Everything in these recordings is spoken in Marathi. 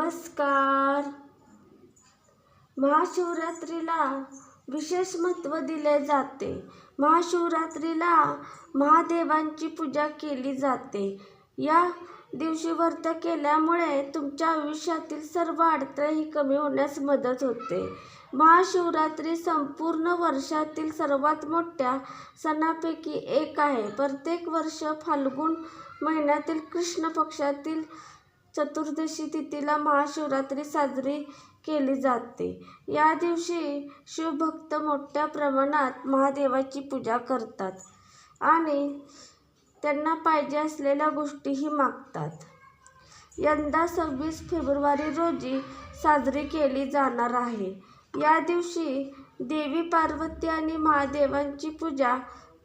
नमस्कार. महाशिवरात्रीला विशेष महत्त्व दिले जाते. महाशिवरात्रीला महादेवांची पूजा केली जाते. या दिवशी व्रत केल्यामुळे तुमच्या आयुष्यातील सर्व अडथळेही कमी होण्यास मदत होते. महाशिवरात्री संपूर्ण वर्षातील सर्वात मोठ्या सणापैकी एक आहे. प्रत्येक वर्ष फाल्गुन महिन्यातील कृष्ण पक्षातील चतुर्दशी तिथीला महाशिवरात्री साजरी केली जाते. या दिवशी शिवभक्त मोठ्या प्रमाणात महादेवाची पूजा करतात आणि त्यांना पाहिजे असलेल्या गोष्टीही मागतात. यंदा सव्वीस फेब्रुवारी रोजी साजरी केली जाणार आहे. या दिवशी देवी पार्वती आणि महादेवांची पूजा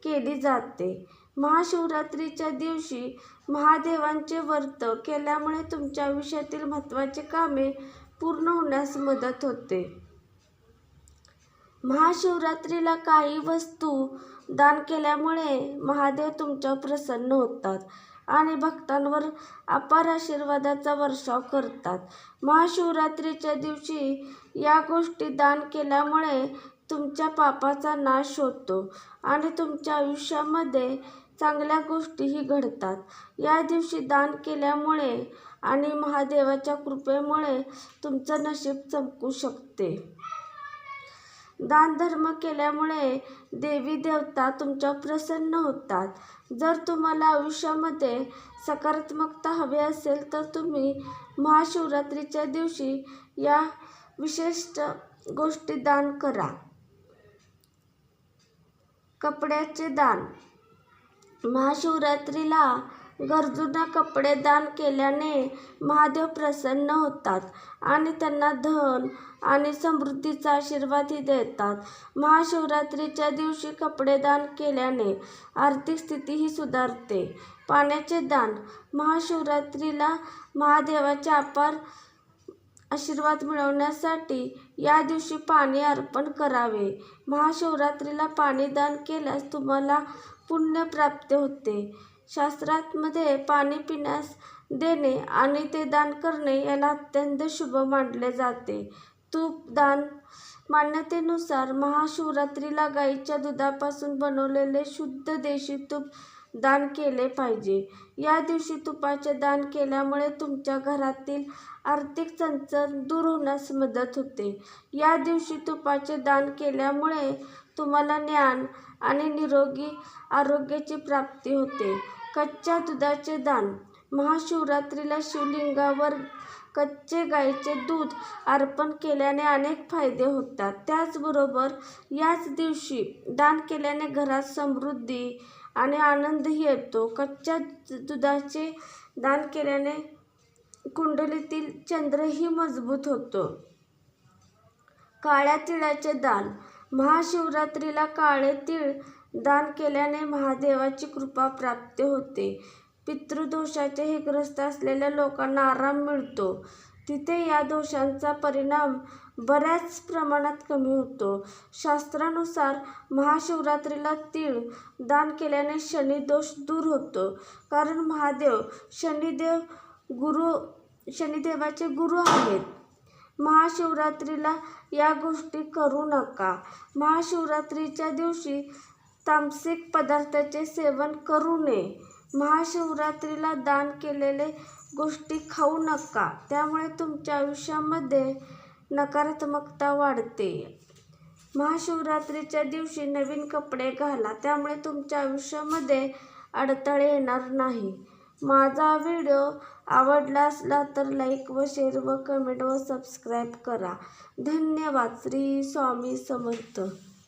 केली जाते. महाशिवरात्रीच्या दिवशी महादेवांचे व्रत केल्यामुळे तुमच्या आयुष्यातील महत्त्वाचे कामे पूर्ण होण्यास मदत होते. महाशिवरात्रीला काही वस्तू दान केल्यामुळे महादेव तुमच्यावर प्रसन्न होतात आणि भक्तांवर अपार आशीर्वादाचा वर्षाव करतात. महाशिवरात्रीच्या दिवशी या गोष्टी दान केल्यामुळे तुमच्या पापाचा नाश होतो आणि तुमच्या आयुष्यामध्ये चांगल्या गोष्टीही घडतात. या दिवशी दान केल्यामुळे आणि महादेवाच्या कृपेमुळे तुमचं नशीब चमकू शकते. दानधर्म केल्यामुळे देवी देवता तुमच्यावर प्रसन्न होतात. जर तुम्हाला आयुष्यामध्ये सकारात्मकता हवी असेल तर तुम्ही महाशिवरात्रीच्या दिवशी या विशिष्ट गोष्टी दान करा. कपड्याचे दान. महाशिवरात्रीला गरजूंना कपडे दान केल्याने महादेव प्रसन्न होतात आणि त्यांना धन आणि समृद्धीचा आशीर्वादही देतात. महाशिवरात्रीच्या दिवशी कपडे दान केल्याने आर्थिक स्थितीही सुधारते. पाण्याचे दान महाशिवरात्रीला महादेवाचे अपार आशीर्वाद मिळवण्यासाठी या दिवशी पाणी अर्पण करावे. महाशिवरात्रीला पाणी दान केल्यास तुम्हाला पुण्य प्राप्त होते. शास्त्रामध्ये पाणी पिण्यास देणे आणि ते दान करणे याला अत्यंत शुभ मानले जाते. तूप दान मान्यतेनुसार महाशिवरात्रीला गाईच्या दुधापासून बनवलेले शुद्ध देशी तूप दान केले पाहिजे. या दिवशी तुपाचे दान केल्यामुळे तुमच्या घरातील आर्थिक चणचण दूर होण्यास मदत होते. या दिवशी तुपाचे दान केल्यामुळे तुम्हाला ज्ञान आणि निरोगी आरोग्याची प्राप्ती होते. कच्च्या दुधाचे दान. महाशिवरात्रीला शिवलिंगावर कच्चे गाईचे दूध अर्पण केल्याने अनेक फायदे होतात. त्याचबरोबर याच दिवशी दान केल्याने घरात समृद्धी आणि आनंदही येतो. कच्च्या दुधाचे दान केल्याने कुंडलीतील चंद्रही मजबूत होतो. काळ्या तिळाचे दान. महाशिवरात्रीला काळे तीळ दान केल्याने महादेवाची कृपा प्राप्त होते. पितृदोषाचे हे ग्रस्त असलेल्या लोकांना आराम मिळतो. तिथे या दोषांचा परिणाम बऱ्याच प्रमाणात कमी होतो. शास्त्रानुसार महाशिवरात्रीला तीळ दान केल्याने शनिदोष दूर होतो. कारण महादेव शनिदेव गुरु शनिदेवाचे गुरु आहेत. महाशिवरात्रीला या गोष्टी करू नका. महाशिवरात्रीच्या दिवशी तामसिक पदार्थाचे सेवन करू नये. महाशिवरात्रीला दान केलेले गोष्टी खाऊ नका. त्यामुळे तुमच्या आयुष्यामध्ये नकारात्मकता वाढते. महाशिवरात्रीच्या दिवशी नवीन कपडे घाला. त्यामुळे तुमच्या आयुष्यामध्ये अडथळे येणार नाही. माझा व्हिडिओ आवडला असला तर लाईक व शेअर व कमेंट व सबस्क्राईब करा. धन्यवाद. श्री स्वामी समर्थ.